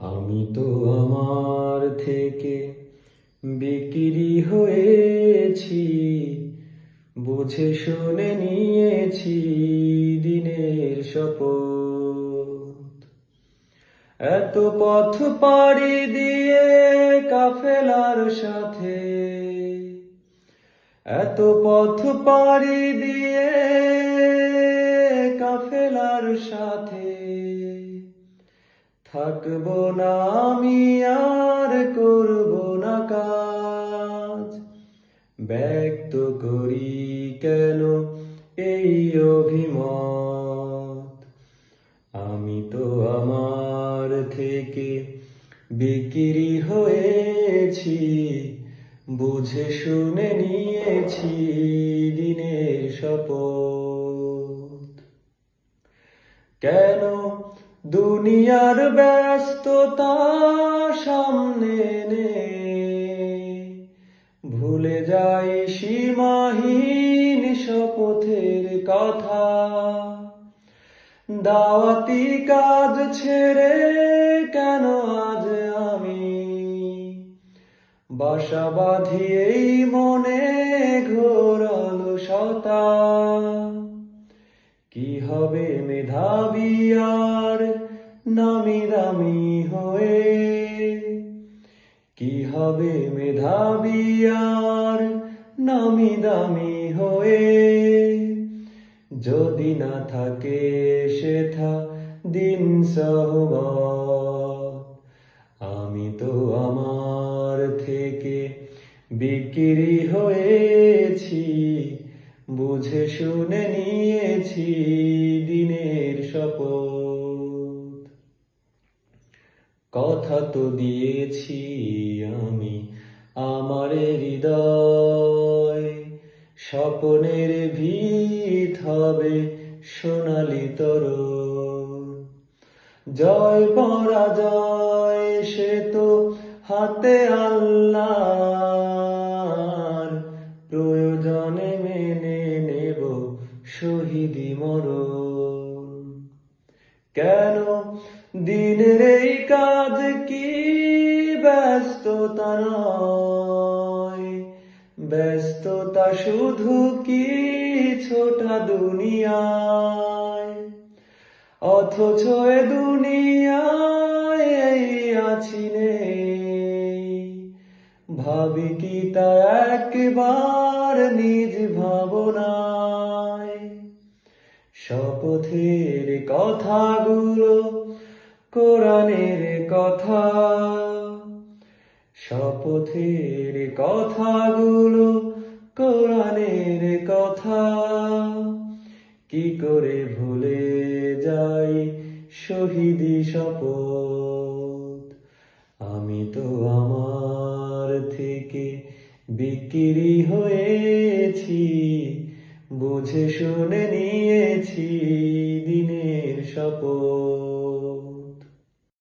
আমি তো আমার থেকে বিক্রি হয়েছি, বুঝে শুনে নিয়েছি দিনের শপথ। এত পথ পাড়ি দিয়ে কাফেলার সাথে, এত পথ পাড়ি দিয়ে কাফেলার সাথে। থাকব না আমি আর করব না কাজ। ব্যক্ত করি কেন এই অভিমত? আমি তো আমার থেকে বিক্রি হয়েছি, বুঝে শুনে নিয়েছি দিনের শপথ। কেন দুনিয়ার ব্যস্ততা সামনে নে ভুলে যাই সীমাহীন শপথের কথা। দাওয়াতি কাজ ছেড়ে কেন আজ আমি? বাসা বাঁধিয়েই মনে ঘোরালো শতা কি হবে মেধাবী আর নামি দামি হয়ে? কি হবে মেধাবী আর নামি দামি হয়ে? যদি না থাকে সেথা দিন সহবত আমি তো আমার থেকে বিক্রি হয়েছি, বুঝে শুনে নিয়েছি দিনের শপথ। কথা তো দিয়েছি আমি আমার হৃদয়। স্বপনের ভিত হবে সোনালি তরুণ জয় পরাজয় সে তো হাতে আল্লাহর শহীদি মরণ। কেন দিনের এই কাজ কি ব্যস্ততা নয়? ব্যস্ততা শুধু কি ছোটা দুনিয়ায়? অথচ এ দুনিয়ায় আছি ভাবি কি তা একবার নিজ ভাবনায় শপথের কথাগুলো, কোরআনের কথা। শপথের কথাগুলো, কোরআনের কথা। কি করে ভুলে যাই শহীদি শপথ? আমি তো আমার থেকে বিক্রি হয়েছি। বুঝে শুনে নিয়েছি দিনের শপথ।